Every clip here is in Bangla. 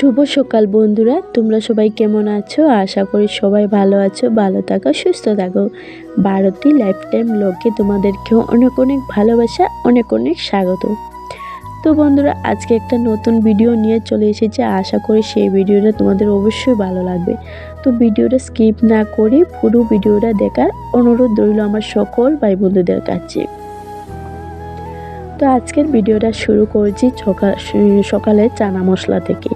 শুভ সকাল বন্ধুরা। তোমরা সবাই কেমন আছো? আশা করি সবাই ভালো আছো, ভালো থাকো, সুস্থ থাকো। ভারতী লাইফ টাইম লোকে তোমাদেরকেও অনেক অনেক ভালোবাসা, অনেক অনেক স্বাগত। তো বন্ধুরা, আজকে একটা নতুন ভিডিও নিয়ে চলে এসেছে। আশা করি সেই ভিডিওটা তোমাদের অবশ্যই ভালো লাগবে। তো ভিডিওটা স্কিপ না করে পুরো ভিডিওটা দেখার অনুরোধ রইল আমার সকল ভাই বন্ধুদের কাছে। তো আজকের ভিডিওটা শুরু করছি সকালে চানা মশলা থেকে।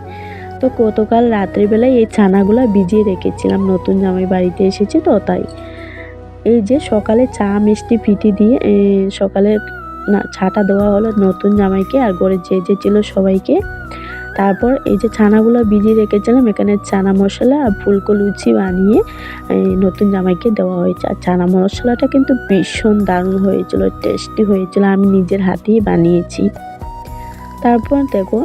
তো গতকাল রাত্রিবেলায় এই ছানাগুলো ভিজিয়ে রেখেছিলাম। নতুন জামাই বাড়িতে এসেছে তো তাই। এই যে সকালে চা, মিষ্টি, পিঠি দিয়ে সকালে না, ছাটা দেওয়া হলো নতুন জামাইকে আর ঘরে যে যে ছিল সবাইকে। তারপর এই যে ছানাগুলো ভিজিয়ে রেখেছিলাম, এখানে চানা মশলা আর ফুলকো লুচি বানিয়ে নতুন জামাইকে দেওয়া হয়েছে। আর চানা মশলাটা কিন্তু ভীষণ দারুণ হয়েছিল টেস্টি হয়েছিল, আমি নিজের হাতেই বানিয়েছি। তারপর দেখো,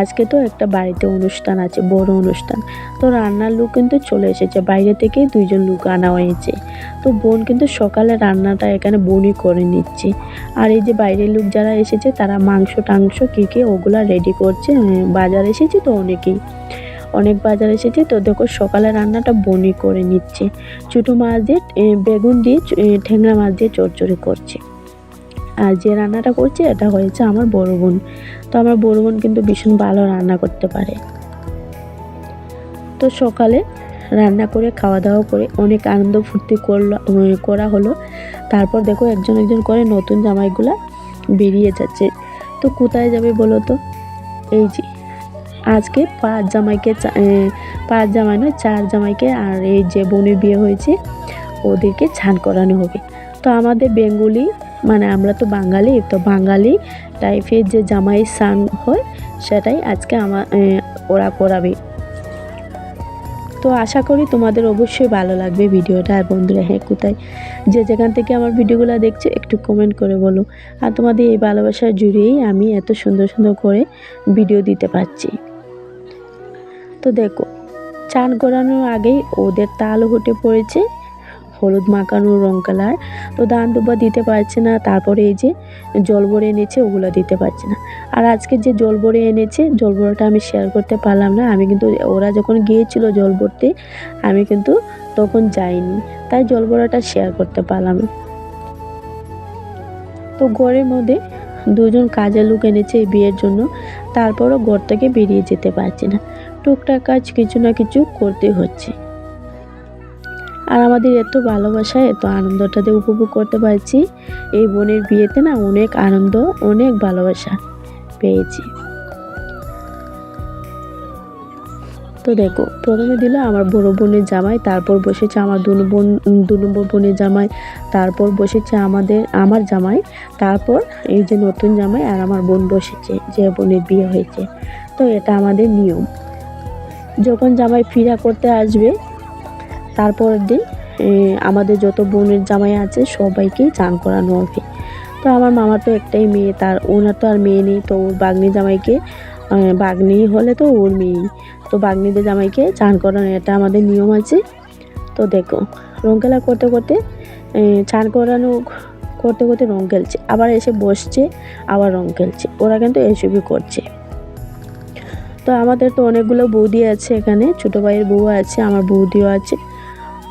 আজকে তো একটা বাড়িতে অনুষ্ঠান আছে, বড় অনুষ্ঠান। তো রান্নার লোক কিন্তু চলে এসেছে, বাইরে থেকে দুইজন লোক আনা হয়েছে। তো বোন কিন্তু সকালে রান্নাটা এখানে বোনই করে নিচ্ছে। আর এই যে বাইরের লোক যারা এসেছে, তারা মাংস টাংস কী কী ওগুলা রেডি করছে বাজার এসেছে তো অনেকেই। অনেক বাজার এসেছে তো দেখো, সকালে রান্নাটা বনি করে নিচ্ছে। ছোটো মাছ দিয়ে বেগুন দিয়ে ঠ্যাংরা মাছ দিয়ে চচ্চড়ি করছে। আর যে রান্নাটা করছে এটা হয়েছে আমার বড় বোন। তো আমার বড় বোন কিন্তু ভীষণ ভালো রান্না করতে পারে। তো সকালে রান্না করে খাওয়া দাওয়া করে অনেক আনন্দ ফুর্তি করল করা হলো। তারপর দেখো একজন একজন করে নতুন জামাইগুলা বেরিয়ে যাচ্ছে। তো কোথায় যাবে বলো তো? এই যে, আজকে পাঁচ জামাইকে পাঁচ জামাই নয়, চার জামাইকে আর এই যে বোনের বিয়ে হয়েছে, ওদেরকে ছান করানো হবে। তো আমাদের বেঙ্গলি মানে আমরা তো বাঙালি তো বাঙালি টাইপের যে জামাই স্নান হয়, সেটাই আজকে আমার ওরা করাবে। তো আশা করি তোমাদের অবশ্যই ভালো লাগবে ভিডিওটা। আর বন্ধুরা হ্যাঁ কোথায়? যে যেখান থেকে আমার ভিডিওগুলো দেখছ, একটু কমেন্ট করে বলো। আর তোমাদের এই ভালোবাসা জুড়েই আমি এত সুন্দর সুন্দর করে ভিডিও দিতে পারছি। তো দেখো, চান করানোর আগেই ওদের তাল উঠে পড়েছে। হলুদ মাখানো রং কালার। তো দান দুব্বা দিতে পারছে না, তারপরে এই যে জল ভরে এনেছে, ওগুলো দিতে পারছে না। আর আজকে যে জল ভরে এনেছে, জল ভরাটা আমি শেয়ার করতে পারলাম না। আমি কিন্তু, ওরা যখন গিয়েছিল জল ভরতে, আমি কিন্তু তখন যাইনি। তাই জল ভরাটা শেয়ার করতে পারলাম না। তো ঘরের মধ্যে দুজন কাজের লোক এনেছে এই বিয়ের জন্য। তারপরও ঘর থেকে বেরিয়ে যেতে পারছি না। টুকটাক কাজ কিছু না কিছু করতে হচ্ছে। আর আমাদের এত ভালোবাসা, এত আনন্দটাতে উপভোগ করতে পারছি। এই বোনের বিয়েতে না অনেক আনন্দ, অনেক ভালোবাসা পেয়েছি। তো দেখো, প্রথমে দিল আমার বড় বোনের জামাই, তারপর বসেছে আমার দু বোন দু নম্বর বোনের জামাই, তারপর বসেছে আমাদের, আমার জামাই, তারপর এই যে নতুন জামাই আর আমার বোন বসেছে, যে বোনের বিয়ে হয়েছে। তো এটা আমাদের নিয়ম। যখন জামাই ফিরা করতে আসবে তারপরের দিন আমাদের যত বোনের জামাই আছে, সবাইকেই চান করানো হবে। তো আমার মামার তো একটাই মেয়ে, তার ওনার তো আর মেয়ে নেই, তো ওর বাগনি জামাইকে বাগনি হলে তো ওর মেয়েই। তো বাগনিদের জামাইকে চান করানো, এটা আমাদের নিয়ম আছে। তো দেখো, রং খেলা করতে করতে চান করানো, করতে করতে রং খেলছে, আবার এসে বসছে, আবার রং খেলছে, ওরা কিন্তু এসবই করছে। তো আমাদের তো অনেকগুলো বৌদি আছে এখানে, ছোটো ভাইয়ের বউ আছে, আমার বৌদিও আছে।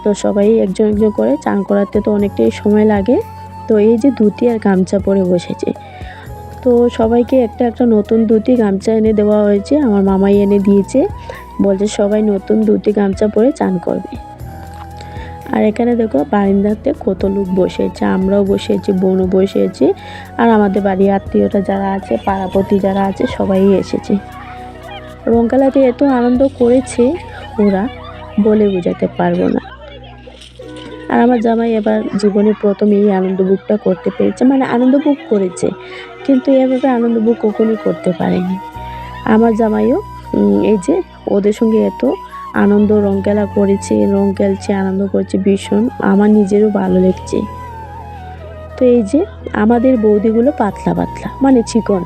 তো সবাই একজন একজন করে চান করাতে তো অনেকটাই সময় লাগে। তো এই যে ধুতি আর গামছা পরে বসেছে। তো সবাইকে একটা একটা নতুন ধুতি গামছা এনে দেওয়া হয়েছে। আমার মামাই এনে দিয়েছে। বলছে, সবাই নতুন ধুতি গামছা পরে চান করবে। আর এখানে দেখো, বারিন্দাতে কত লোক বসেছে। আমরাও বসেছি, বোনও বসেছি। আর আমাদের বাড়ির আত্মীয়রা যারা আছে, পাড়াপতি যারা আছে, সবাই এসেছে। রঙ্কালাতে এত আনন্দ করেছে ওরা, বলে বোঝাতে পারব না। আর আমার জামাই এবার জীবনে প্রথম এই আনন্দ বুকটা করতে পেরেছে মানে আনন্দ বুক করেছে, কিন্তু এভাবে আনন্দ বুক কখনোই করতে পারেনি। আমার জামাইও এই যে ওদের সঙ্গে এত আনন্দ রং খেলা করেছে, রং খেলছে, আনন্দ করছে ভীষণ, আমার নিজেরও ভালো লাগছে। তো এই যে আমাদের বৌদিগুলো পাতলা পাতলা মানে চিকন,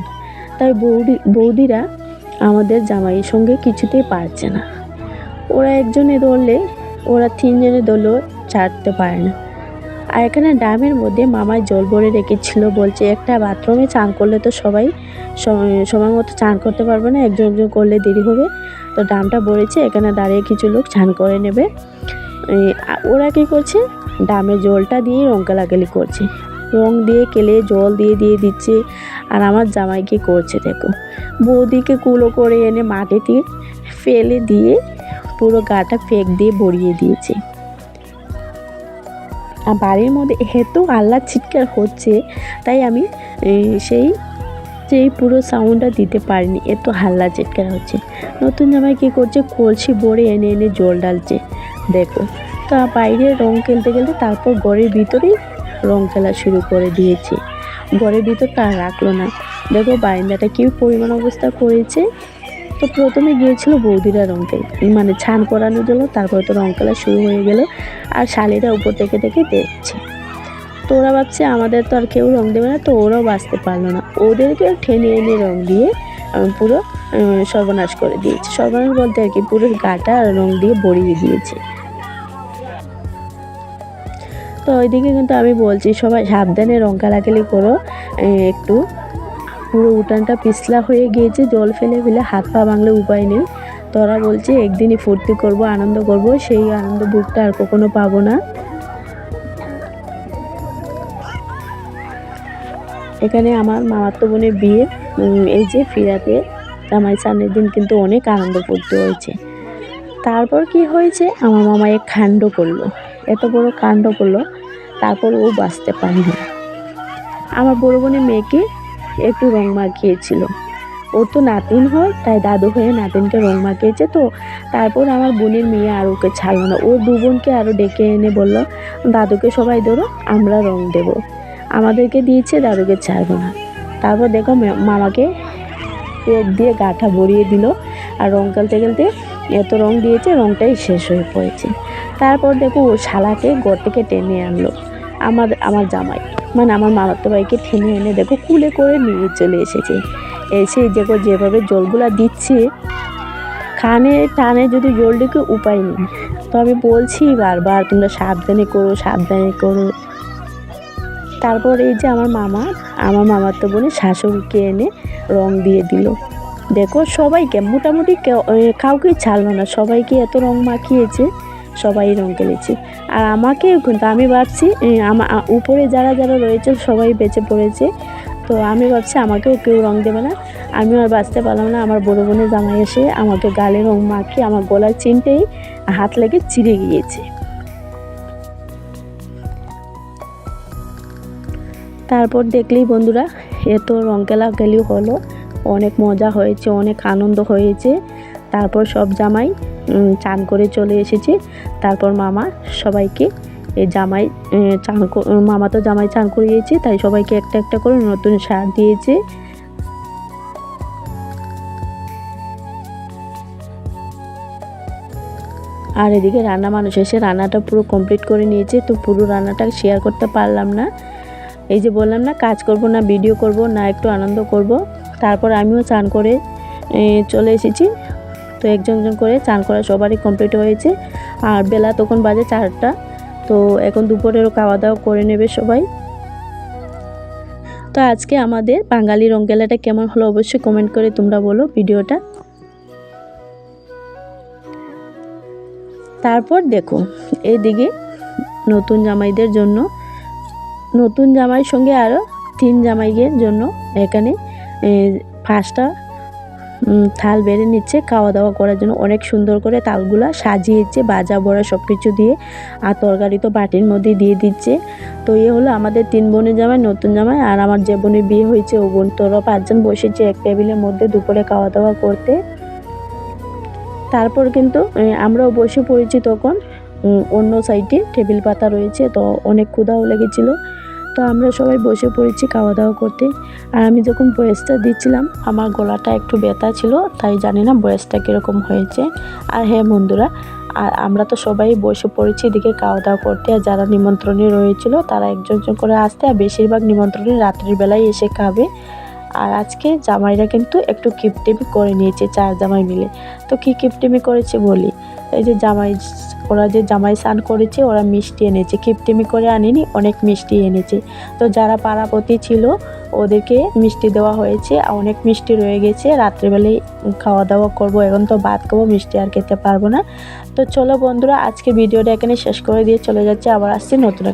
তাই বৌদি, বৌদিরা আমাদের জামাইয়ের সঙ্গে কিছুতেই পারছে না। ওরা একজনে ধরলে ওরা তিনজনে ধরলেও ছাড়তে পারে না। আর এখানে ড্রামের মধ্যে মামায় জল ভরে রেখেছিল বলছে, একটা বাথরুমে চান করলে তো সবাই সময় মতো চান করতে পারবে না, একজন একজন করলে দেরি হবে। তো ড্রামটা ভরেছে, এখানে দাঁড়িয়ে কিছু লোক চান করে নেবে। ওরা কী করছে? ড্রামের জলটা দিয়ে রং কালাকালি করছে। রং দিয়ে কেলে জল দিয়ে দিয়ে দিচ্ছে। আর আমার জামাই কি করছে দেখো, বৌদিকে কুলো করে এনে মাটিতে ফেলে দিয়ে পুরো গাটা ফেক দিয়ে ভরিয়ে দিয়েছে। বাড়ির মধ্যে এত আল্লাহ চিৎকার হচ্ছে, তাই আমি সেই সেই পুরো সাউন্ডটা দিতে পারিনি, এত হাল্লা চিৎকার হচ্ছে। নতুন জামাই কী করছে? কলসি ভরে এনে এনে জল ডালছে দেখো, তা বাইরে রং খেলতে খেলতে তারপর ঘরের ভিতরেই রং খেলা শুরু করে দিয়েছে। ঘরের ভিতরটা আর রাখল না। দেখো বারান্দাটা কী পরিমাণ অবস্থা করেছে। তো প্রথমে গিয়েছিল বৌদিরা রং মানে ছান করানোর জন্য তারপরে তো রং খেলা শুরু হয়ে গেল আর শালিরা উপর থেকে থেকে দেখছে। তো ওরা ভাবছে আমাদের তো আর কেউ রং দেবে না, তো ওরাও বাঁচতে পারল না। ওদেরকে ঠেনে এনে রং দিয়ে পুরো সর্বনাশ করে দিয়েছে। সর্বনাশ বলতে আর কি পুরো গাটা আর রং দিয়ে ভরিয়ে দিয়েছে। তো ওইদিকে কিন্তু আমি বলছি, সবাই সাবধানে রং কালাকালি করো একটু। পুরো উঠানটা পিছলা হয়ে গিয়েছে, জল ফেলে ফেলে হাত পা ভাঙলে উপায় নেই। তোরা বলছে, একদিনই ফুর্তি করব, আনন্দ করব, সেই আনন্দ বুকটা আর কখনো পাবো না। এখানে আমার মামাতো বোনের বিয়ে এই যে ফিরাতে জামাই সামনের দিন কিন্তু অনেক আনন্দ করতে হয়েছে। তারপর কি হয়েছে? আমার মামা এক কাণ্ড করল, এত বড় কাণ্ড করল, তারপর ও বাঁচতে পারেনি। আমার বড় বোনের মেয়েকে একটু রং মাখিয়েছিল। ওর তো নাতিন হয়, তাই দাদু হয়ে নাতিনকে রং মাখিয়েছে তো। তারপর আমার বোনের মেয়ে আর ওকে ছাড়লো না। ওর দু বোনকে আরও ডেকে এনে বলল, দাদুকে সবাই ধরো, আমরা রং দেব। আমাদেরকে দিয়েছে, দাদুকে ছাড়বো না। তারপর দেখো মামাকে পেট দিয়ে গাটা ভরিয়ে দিল। আর রং খেলতে খেলতে এত রং দিয়েছে, রংটাই শেষ হয়ে পড়েছে। তারপর দেখো ও শালাকে ঘর থেকে টেনে আনলো। আমার আমার জামাই। মানে আমার মামাতো ভাইকে টেনে এনে দেখো কুলে করে নিয়ে চলে এসেছে। এসে দেখো যেভাবে জলগুলা দিচ্ছে খানে টানে যদি জল ঢুকে উপায় নেই। তো আমি বলছি বারবার, তোমরা সাবধানে করো সাবধানে করো। তারপর এই যে আমার মামা, আমার মামার তো বোনে শাশুড়িকে এনে রং দিয়ে দিল। দেখো সবাইকে, মোটামুটি কাউকেই ছাড়লো না, সবাইকে এত রং মাখিয়েছে। সবাই রং খেলেছে। আর আমাকে আমি ভাবছি এ, আমা আ- উপরে যারা যারা রয়েছে সবাই বেঁচে পড়েছে। তো আমি ভাবছি আমাকেও কেউ রং দেবে না। আমি আর বাঁচতে পারলাম না। আমার বড় বোনের জামাই এসে আমাকে গালে রং মাখিয়ে আমার গলার চিনতেই হাত লেগে চিড়ে গিয়েছে। তারপর দেখলেই বন্ধুরা এত রং খেলাখেলি হলো। অনেক মজা হয়েছে অনেক আনন্দ হয়েছে। তারপর সব জামাই চান করে চলে এসেছি। তারপর মামা সবাইকে এই জামাই চান মামা তো জামাই চান করিয়েছে, তাই সবাইকে একটা একটা করে নতুন শার্ট দিয়েছে। আর এদিকে রান্না মানুষ এসে রান্নাটা পুরো কমপ্লিট করে নিয়েছে, তো পুরো রান্নাটা শেয়ার করতে পারলাম না। এই যে বললাম না, কাজ করব না ভিডিও করব না, একটু আনন্দ করব। তারপর আমিও চান করে চলে এসেছি। তো একজন একজন করে চান করা সবারই কমপ্লিট হয়েছে। আর বেলা তখন বাজে চারটা। তো এখন দুপুরেরও খাওয়া দাওয়া করে নেবে সবাই। তো আজকে আমাদের বাঙালি রঙ্গেলাটা কেমন হলো অবশ্যই কমেন্ট করে তোমরা বলো ভিডিওটা। তারপর দেখো এইদিকে নতুন জামাইদের জন্য নতুন জামাইয়ের সঙ্গে আরও তিন জামাইয়ের জন্য এখানে উম, থাল বেড়ে নিচ্ছে খাওয়া দাওয়া করার জন্য অনেক সুন্দর করে তালগুলা সাজিয়েছে বাজা বড়া সব কিছু দিয়ে, আর তরকারি তো বাটির মধ্যে দিয়ে দিচ্ছে। তো এ হলো আমাদের তিন বোনের জামাই, নতুন জামাই, আর আমার যে বোনের বিয়ে হয়েছে, ও বোন তোরা পাঁচজন বসেছে এক টেবিলের মধ্যে দুপুরে খাওয়া দাওয়া করতে। তারপর কিন্তু আমরাও বসে পড়েছি তখন অন্য সাইডে টেবিল পাতা রয়েছে, তো অনেক ক্ষুধাও লেগেছিল। তো আমরা সবাই বসে পড়েছি খাওয়া দাওয়া করতে। আর আমি যখন বয়েসটা দিচ্ছিলাম, আমার গলাটা একটু ব্যথা ছিল, তাই জানি না বয়েসটা কীরকম হয়েছে। আর হ্যাঁ বন্ধুরা, আর আমরা তো সবাই বসে পড়েছি এদিকে খাওয়া দাওয়া করতে, আর যারা নিমন্ত্রণে রয়েছিল তারা একজন করে আসতে, আর বেশিরভাগ নিমন্ত্রণে রাত্রির বেলায় এসে খাবে। আর আজকে জামাইরা কিন্তু একটু কিপটেমি করে নিয়েছে চার জামাই মিলে। তো কী কিপটেমি করেছে বলি? এই যে জামাই ওরা যে জামাই স্নান করেছে, ওরা মিষ্টি এনেছে। কিপটিমি করে আনিনি, অনেক মিষ্টি এনেছে। তো যারা পাড়াপতি ছিল, ওদেরকে মিষ্টি দেওয়া হয়েছে, আর অনেক মিষ্টি রয়ে গেছে। রাত্রেবেলায় খাওয়া দাওয়া করব, এখন তো ভাত খাব, মিষ্টি আর খেতে পারব না। তো চলো বন্ধুরা, আজকে ভিডিওটা এখানে শেষ করে দিয়ে চলে যাচ্ছে। আবার আসছি নতুন